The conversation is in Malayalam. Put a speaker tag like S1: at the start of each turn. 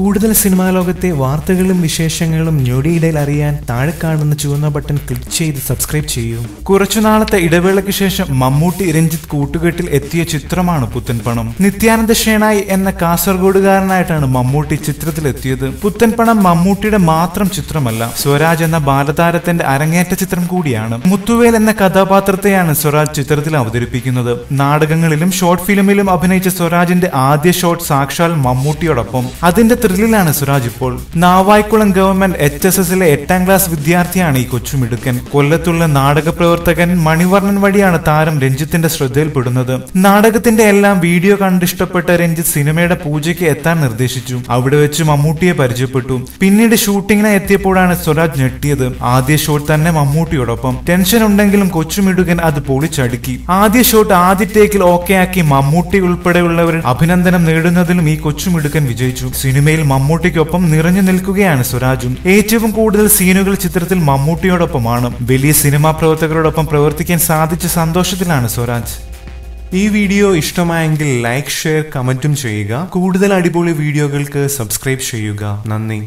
S1: കൂടുതൽ സിനിമാ ലോകത്തെ വാർത്തകളും വിശേഷങ്ങളും ഞൊടിയിടയിൽ അറിയാൻ താഴെ കാണുന്ന ചുവന്ന ബട്ടൺ ക്ലിക്ക് ചെയ്ത് സബ്സ്ക്രൈബ് ചെയ്യൂ. കുറച്ചുനാളത്തെ ഇടവേളയ്ക്ക് ശേഷം മമ്മൂട്ടി രഞ്ജിത്ത് കൂട്ടുകെട്ടിൽ എത്തിയ ചിത്രമാണ് പുത്തൻപണം. നിത്യാനന്ദ ഷേണായി എന്ന കാസർഗോഡുകാരനായിട്ടാണ് മമ്മൂട്ടി ചിത്രത്തിലെത്തിയത്. പുത്തൻപണം മമ്മൂട്ടിയുടെ മാത്രം ചിത്രമല്ല സ്വരാജ് എന്ന ബാലതാരത്തിന്റെ അരങ്ങേറ്റ ചിത്രം കൂടിയാണ്. മുത്തുവേൽ എന്ന കഥാപാത്രത്തെയാണ് സ്വരാജ് ചിത്രത്തിൽ അവതരിപ്പിക്കുന്നത്. നാടകങ്ങളിലും ഷോർട്ട് ഫിലിമിലും അഭിനയിച്ച സ്വരാജിന്റെ ആദ്യ ഷോർട്ട് സാക്ഷാൽ മമ്മൂട്ടിയോടൊപ്പം. അതിന്റെ ത്രില്ലിലാണ് സുരാജ് ഇപ്പോൾ. നാവായിക്കുളം ഗവൺമെന്റ് എച്ച് എസ് എസിലെ എട്ടാം ക്ലാസ് വിദ്യാർത്ഥിയാണ് ഈ കൊച്ചുമിടുക്കൻ. കൊല്ലത്തുള്ള നാടക പ്രവർത്തകൻ മണിവർണൻ വഴിയാണ് താരം രഞ്ജിത്തിന്റെ ശ്രദ്ധയിൽപ്പെടുന്നത് നാടകത്തിന്റെ എല്ലാം വീഡിയോ കണ്ടിഷ്ടപ്പെട്ട രഞ്ജിത്ത് സിനിമയുടെ പൂജയ്ക്ക് എത്താൻ നിർദ്ദേശിച്ചു. അവിടെ വെച്ച് മമ്മൂട്ടിയെ പരിചയപ്പെട്ടു. പിന്നീട് ഷൂട്ടിങ്ങിനായി എത്തിയപ്പോഴാണ് സുരാജ് ഞെട്ടിയത്. ആദ്യ ഷോട്ട് തന്നെ മമ്മൂട്ടിയോടൊപ്പം. ടെൻഷൻ ഉണ്ടെങ്കിലും കൊച്ചുമിടുകൻ അത് പൊളിച്ചടുക്കി. ആദ്യ ഷോട്ട് ആദ്യ ടേക്കിൽ ഓക്കെ ആക്കി മമ്മൂട്ടി ഉൾപ്പെടെയുള്ളവർ അഭിനന്ദനം നേടുന്നതിലും ഈ കൊച്ചുമിടുക്കൻ വിജയിച്ചു. സിനിമയിൽ മമ്മൂട്ടിക്കൊപ്പം നിറഞ്ഞു നിൽക്കുകയാണ് സ്വരാജും. ഏറ്റവും കൂടുതൽ സീനുകൾ ചിത്രത്തിൽ മമ്മൂട്ടിയോടൊപ്പമാണ്. വലിയ സിനിമാ പ്രവർത്തകരോടൊപ്പം പ്രവർത്തിക്കാൻ സാധിച്ച സന്തോഷത്തിലാണ് സ്വരാജ്. ഈ വീഡിയോ ഇഷ്ടമായെങ്കിൽ ലൈക്ക് ഷെയർ കമന്റും ചെയ്യുക. കൂടുതൽ അടിപൊളി വീഡിയോകൾക്ക് സബ്സ്ക്രൈബ് ചെയ്യുക. നന്ദി.